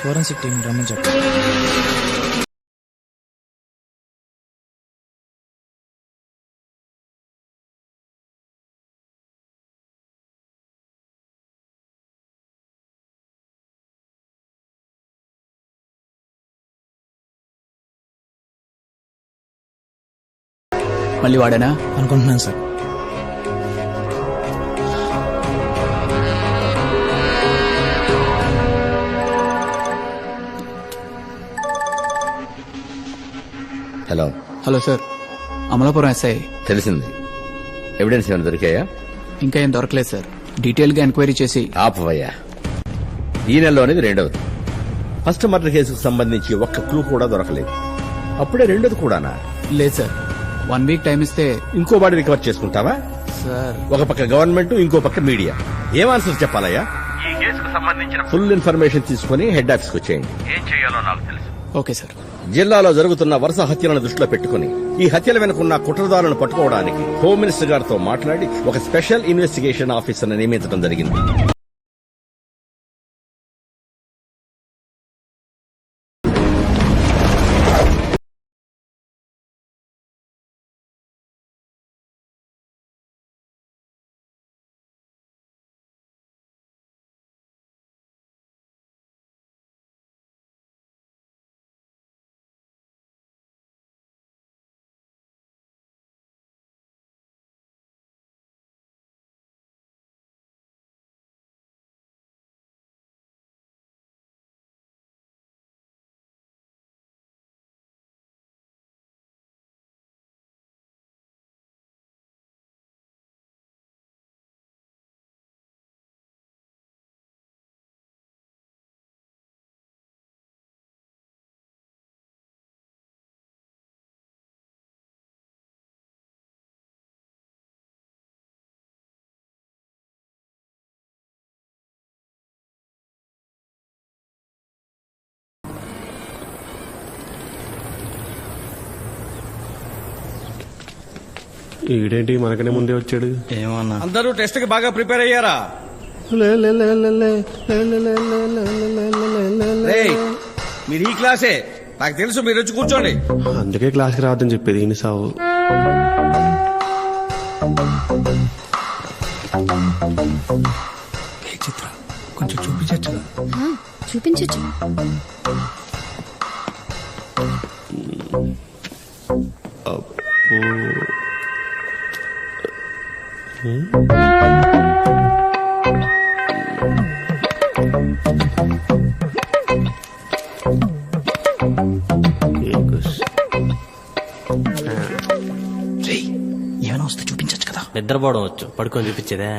Forensic team రమ్మని చెప్పు మళ్ళీ వాడేనా? అనుకుంటున్నాను sir. Hello. Hello sir. Amalapuram SI తెలిసింది. ఎవిడెన్స్ ఏమైనా దొరికాయా? ఇంకా ఏం దొరకలేదు సార్. డీటెయిల్గా ఎంక్వైరీ చేసి ఆపవయ్యా. ఈ నెలలో అనేది రెండవది. ఫస్ట్ మర్డర్ కేసుకు సంబంధించి ఒక్క క్లూ కూడా దొరకలేదు. అప్పుడే రెండోది కూడానా? లేదు సార్. వన్ వీక్ టైం ఇస్తే ఇంకో బాడీ రికవర్ చేసుకుంటావా? సార్. ఒక పక్క గవర్నమెంట్ ఇంకో పక్క మీడియా. ఏం ఆన్సర్ చెప్పాలయ్యా? ఈ కేసుకు సంబంధించిన ఫుల్ ఇన్ఫర్మేషన్ తీసుకుని హెడ్ ఆఫీస్కి వచ్చేయండి. ఏం చేయాలో నాకు తెలుసు. Okay sir. జిల్లాలో జరుగుతున్న వరుస హత్యలను దృష్టిలో పెట్టుకుని ఈ హత్యల వెనుకున్న కుట్రదారులను పట్టుకోవడానికి హోమ్ మినిస్టర్ గారితో మాట్లాడి ఒక స్పెషల్ ఇన్వెస్టిగేషన్ ఆఫీసర్ నియమించడం జరిగింది. ఈడేంటి మనకనే ముందే వచ్చాడు ఏమన్నా అందరూ టెస్ట్కి బాగా ప్రిపేర్ అయ్యారా రేయ్, మీరు ఈ క్లాసే నాకు తెలుసు మీరు వచ్చి కూర్చోండి అందుకే క్లాస్కి రావద్దని చెప్పేది ఈయన సావు కొంచెం చూపించచ్చుగా చూపించచ్చు ఏమైనా వస్తే చూపించచ్చు కదా నిద్రపోవడం వచ్చు. పడుకొని చూపించేదే.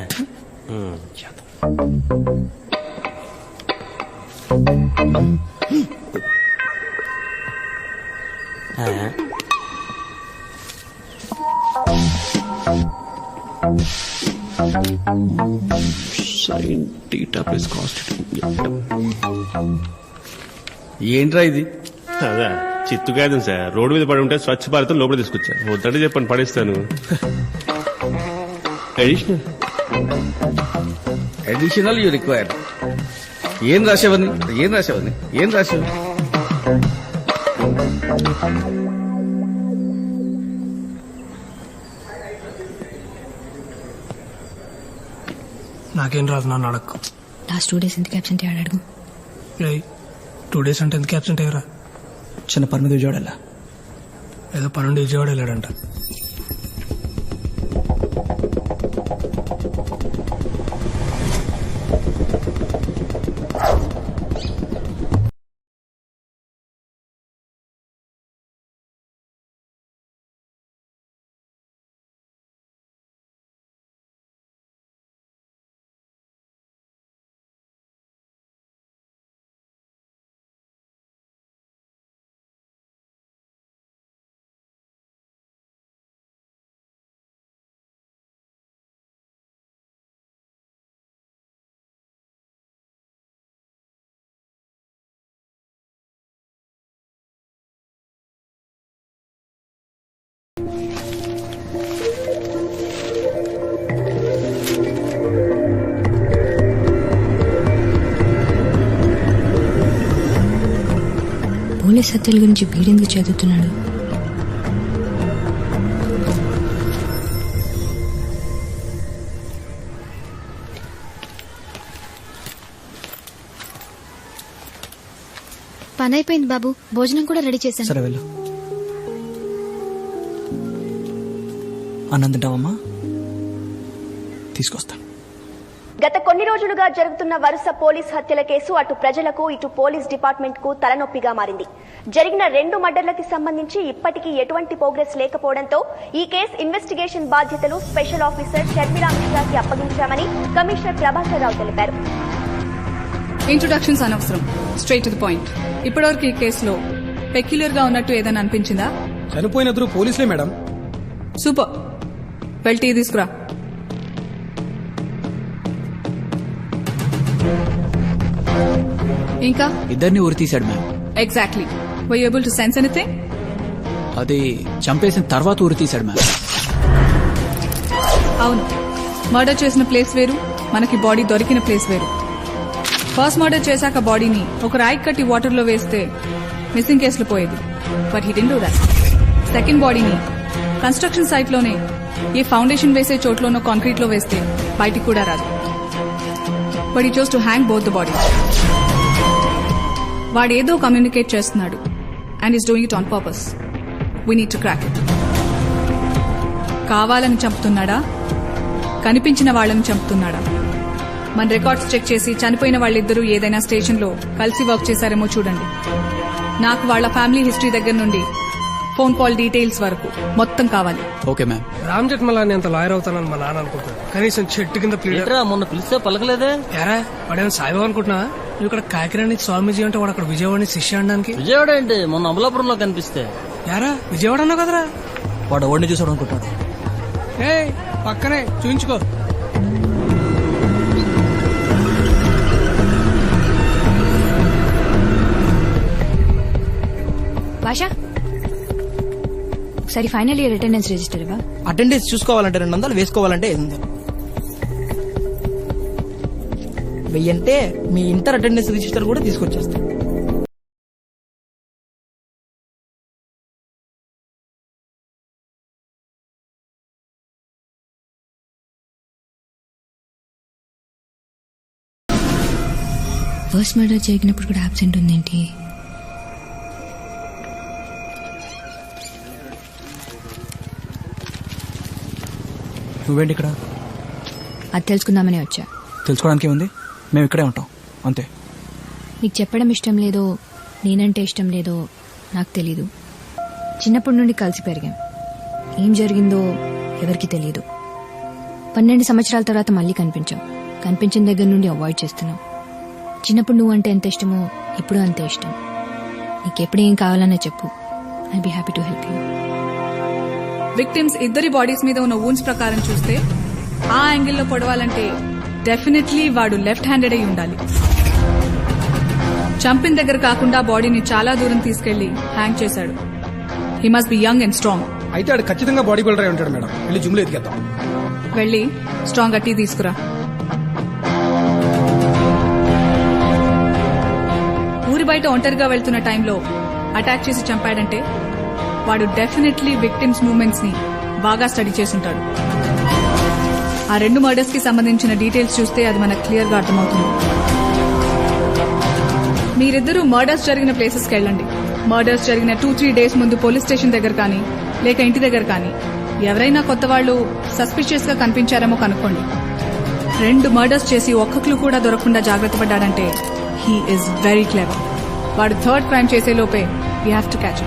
సైన్ ప్లస్ ఏంట్రా ఇది? అదా చిత్తు కాదు సార్. రోడ్డు మీద పడి ఉంటే స్వచ్ఛ భారత్ లోపల తీసుకొచ్చా. వద్దంటే చెప్పండి పడేస్తాను. అడిషనల్ అడిషనల్ యూ రిక్వైర్ ఏం రాసేవని ఏం రాసేవని ఏం రాసేవు నాకేం రాదు నన్ను అడక్కు. లాస్ట్ టూ డేస్ ఎందుకు అబ్సెంట్ అయ్యాడు అడుగు. రే టూ డేస్ అంటే ఎందుకు అబ్సెంట్ అయ్యారా? చిన్న పని మీద చూడాలా ఏదో పనుండి విజయవాడ వెళ్ళాడంట. పోలీస్ హత్యల గురించి వీడెందుకు చదువుతున్నాడు? పని అయిపోయింది బాబు. భోజనం కూడా రెడీ చేశాను. సరే వెళ్ళు. అన్నం తీసుకొస్తాను గత కొన్ని రోజులుగా జరుగుతున్న వరుస పోలీస్ హత్యల కేసు అటు ప్రజలకు ఇటు పోలీస్ డిపార్ట్మెంట్కు తలనొప్పిగా మారింది. జరిగిన రెండు మర్డర్లకి సంబంధించి ఇప్పటికీ ఎటువంటి ప్రోగ్రెస్ లేకపోవడంతో ఈ కేసు ఇన్వెస్టిగేషన్ బాధ్యతలు స్పెషల్ ఆఫీసర్ షర్మిలా మిశ్రాకి అప్పగించామని కమిషనర్ ప్రభాకర్ రావు తెలిపారు. ఇంట్రొడక్షన్స్ అనవసరం. స్ట్రైట్ టు ది పాయింట్ ఇప్పటివరకు ఈ కేసులో పెక్యులర్గా ఉన్నట్టు ఏదైనా అనిపించిందా? చనిపోయిన ఇద్దరు పోలీసులే మేడం. సూపర్ వెళ్ళి టీ తీసుకురా. ఇంకా? ఇద్దరిని ఉరి తీశాడు ma'am. Exactly why able to sense anything అది చంపేసిన తర్వాత ఉరి తీశాడు మ్యామ్. అవును. మర్డర్ చేసిన ప్లేస్ వేరు మనకి బాడీ దొరికిన ప్లేస్ వేరు. ఫస్ట్ మర్డర్ చేశాక బాడీని ఒక రాయి కట్టి వాటర్లో వేస్తే మిస్సింగ్ కేసులు పోయేది. But he didn't do that second బాడీని కన్స్ట్రక్షన్ సైట్లోనే ఏ ఫౌండేషన్ వేసే చోట్లోనో కాంక్రీట్లో వేస్తే బయటికి కూడా రాదు. But he chose to hang both the body వాడేదో కమ్యూనికేట్ చేస్తున్నాడు. And is doing it on purpose we need to crack it కావాలని చంపుతున్నాడా? కనిపించిన వాళ్ళని చంపుతున్నాడా? మన రికార్డ్స్ చెక్ చేసి చనిపోయిన వాళ్ళిద్దరూ ఏదైనా స్టేషన్లో కలిసి వర్క్ చేశారేమో చూడండి. నాకు వాళ్ళ ఫ్యామిలీ హిస్టరీ దగ్గర నుండి ఫోన్ కాల్ డీటెయిల్స్ వరకు మొత్తం కావాలి. Okay ma'am. రామ్ జట్మలాని అంత లాయర్ అవుతానని మా నాన్న అనుకుంటాను కనీసం చెట్టు కింద మొన్న పిలిస్తే పలకలేదే? ఎరా వాడేమో సాయిబాబా అనుకుంటున్నా నువ్వు ఇక్కడ కాకిరాణి స్వామీజీ అంటే వాడు అక్కడ విజయవాడ శిష్య అనడానికి? విజయవాడ ఏంటి? మొన్న అమలాపురంలో కనిపిస్తే. యారా? విజయవాడ అన్నావు కదరా? వాడు ఓడిని చూసాడు అనుకుంటాడు. ఏ పక్కనే చూయించుకో. భాష? ఒకసారి ఫైనల్ ఇయర్ అటెండెన్స్ రిజిస్టర్ ఇవ్వ. అటెండెన్స్ చూసుకోవాలంటే రెండు వందలు వేసుకోవాలంటే ఐదు వెయ్యంటే మీ ఇంటర్ అటెండెన్స్ రిజిస్టర్ కూడా తీసుకొచ్చేస్తాను ఫస్ట్ మర్డర్ జరిగినప్పుడు కూడా అబ్సెంట్ ఉందేంటి? నువ్వేంటి ఇక్కడ? అది తెలుసుకుందామని వచ్చా. తెలుసుకోవడానికి ఏముంది? మేము ఇక్కడే ఉంటాం. అంతే. నీకు చెప్పడం ఇష్టం లేదో నేనంటే ఇష్టం లేదో నాకు తెలీదు. చిన్నప్పటి నుండి కలిసి పెరిగాం. ఏం జరిగిందో ఎవరికి తెలియదు పన్నెండు సంవత్సరాల తర్వాత మళ్ళీ కనిపించాం. కనిపించిన దగ్గర నుండి అవాయిడ్ చేస్తున్నాం. చిన్నప్పుడు నువ్వు అంటే ఎంత ఇష్టమో ఇప్పుడు అంతే ఇష్టం. నీకెప్పుడు ఏం కావాలన్నా చెప్పు. I be happy to help you victims ఇద్దరి బాడీస్ మీద ఉన్న వూన్స్ ప్రకారం చూస్తే ఆ యాంగిల్లో పొడవాలంటే డెఫినెట్లీ వాడు లెఫ్ట్ హ్యాండెడ్ అయి ఉండాలి. చంపిన దగ్గర కాకుండా బాడీని చాలా దూరం తీసుకెళ్ళి హ్యాంగ్ చేశాడు. He must be young and strong అయితే ఆడు ఖచ్చితంగా బాడీ బిల్డర్ అయి ఉంటాడు మేడం. వెళ్ళి జిమ్లో ఎదిగేద్దాం. వెళ్ళి స్ట్రాంగ్ టీ తీసుకురా. ఊరి బయట ఒంటరిగా వెళ్తున్న టైంలో అటాక్ చేసి చంపాడంటే వాడు డెఫినెట్లీ విక్టిమ్స్ మూవ్మెంట్స్ని బాగా స్టడీ చేసుంటాడు ఆ రెండు మర్డర్స్కి సంబంధించిన డీటెయిల్స్ చూస్తే అది మనకు క్లియర్గా అర్థమవుతుంది. మీరిద్దరూ మర్డర్స్ జరిగిన ప్లేసెస్కి వెళ్ళండి. మర్డర్స్ జరిగిన టూ త్రీ డేస్ ముందు పోలీస్ స్టేషన్ దగ్గర కానీ లేక ఇంటి దగ్గర కానీ ఎవరైనా కొత్త వాళ్ళు సస్పిషియస్గా కనిపించారేమో కనుక్కోండి. రెండు మర్డర్స్ చేసి ఒక్క క్లూ కూడా దొరకకుండా జాగ్రత్త పడ్డాడంటే హీ ఇస్ వెరీ క్లెవర్ వాడు థర్డ్ క్రైమ్ చేసే లోపే యూ హ్యావ్ టు క్యాచ్